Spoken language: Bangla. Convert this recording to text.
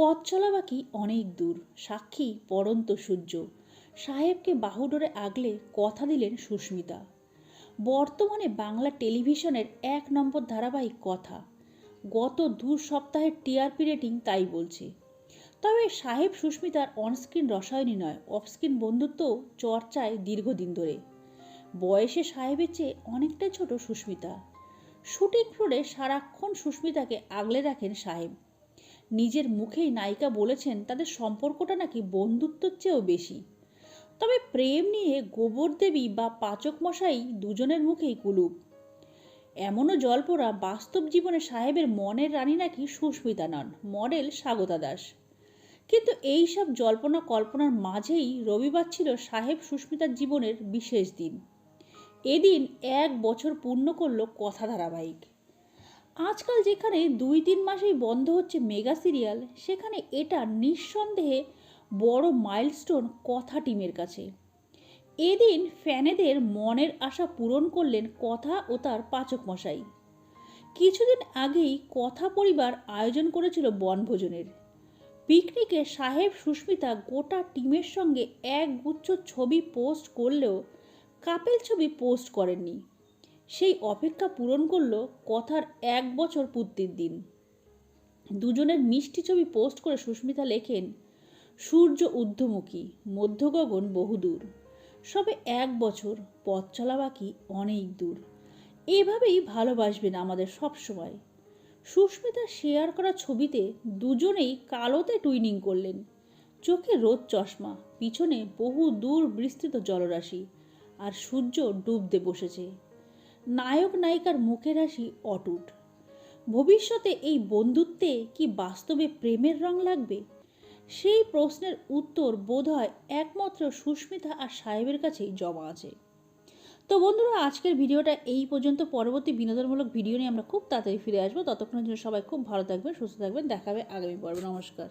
পথ চলা বাকি অনেক দূর। সাক্ষী পরন্ত সূর্য। সাহেবকে বাহুডোরে আগলে কথা দিলেন সুস্মিতা। বর্তমানে বাংলা টেলিভিশনের এক নম্বর ধারাবাহিক কথা। গত দু সপ্তাহের টিআরপি রেটিং তাই বলছে। তবে সাহেব সুস্মিতার অনস্ক্রিন রসায়নী নয়, অফস্ক্রিন বন্ধুত্ব চর্চায় দীর্ঘদিন ধরে। বয়সে সাহেবের চেয়ে অনেকটাই ছোট সুস্মিতা। শুটিং ফ্লোরে সারাক্ষণ সুস্মিতাকে আগলে রাখেন সাহেব। নিজের মুখেই নায়িকা বলেছেন, তাদের সম্পর্কটা নাকি বন্ধুত্বের চেয়েও বেশি। তবে প্রেম নিয়ে গোবর দেবী বা পাচক মশাই দুজনের মুখেই কুলুপ। এমনও জল্পরা বাস্তব জীবনে সাহেবের মনের রানী নাকি সুস্মিতা নন, মডেল স্বাগতা দাস। কিন্তু এই সব জল্পনা কল্পনার মাঝেই রবিবার ছিল সাহেব সুস্মিতার জীবনের বিশেষ দিন। এদিন এক বছর পূর্ণ করল কথা ধারাবাহিক আজকাল যেখানে দুই তিন মাসেই বন্ধ হচ্ছে মেগা সিরিয়াল, সেখানে এটা নিঃসন্দেহে বড় মাইলস্টোন কথা টিমের কাছে। এদিন ফ্যানেদের মনের আশা পূরণ করলেন কথা ও তার পাচক মশাই। কিছুদিন আগেই কথা পরিবার আয়োজন করেছিল বনভোজনের। পিকনিকে সাহেব সুস্মিতা গোটা টিমের সঙ্গে এক গুচ্ছ ছবি পোস্ট করলেও, কাপেল ছবি পোস্ট করেননি। সেই অপেক্ষা পূরণ করল কথার এক বছর পূর্তির দিন। দুজনের মিষ্টি ছবি পোস্ট করে সুস্মিতা লেখেন, সূর্য ঊর্ধ্বমুখী, মধ্যগগন বহুদূর। সবে এক বছর, পথ চলা বাকি অনেক দূর। এভাবেই ভালোবাসবেন আমাদের সব সময়। সুস্মিতা শেয়ার করা ছবিতে দুজনেই কালোতে টুইনিং করলেন। চোখে রোদ চশমা, পিছনে বহু দূর বিস্তৃত জলরাশি, আর সূর্য ডুবতে বসেছে। নায়ক নায়িকার মুখের হাসি অটুট। ভবিষ্যতে এই বন্ধুত্বে কি বাস্তবে প্রেমের রং লাগবে? সেই প্রশ্নের উত্তর বোধহয় একমাত্র সুস্মিতা আর সাহেবের কাছেই জমা আছে। তো বন্ধুরা, আজকের ভিডিওটা এই পর্যন্ত। পরবর্তী বিনোদনমূলক ভিডিও নিয়ে আমরা খুব তাড়াতাড়ি ফিরে আসব। ততক্ষণের জন্য সবাই খুব ভালো থাকবেন, সুস্থ থাকবেন। দেখাবে আগামী পর্বে। নমস্কার।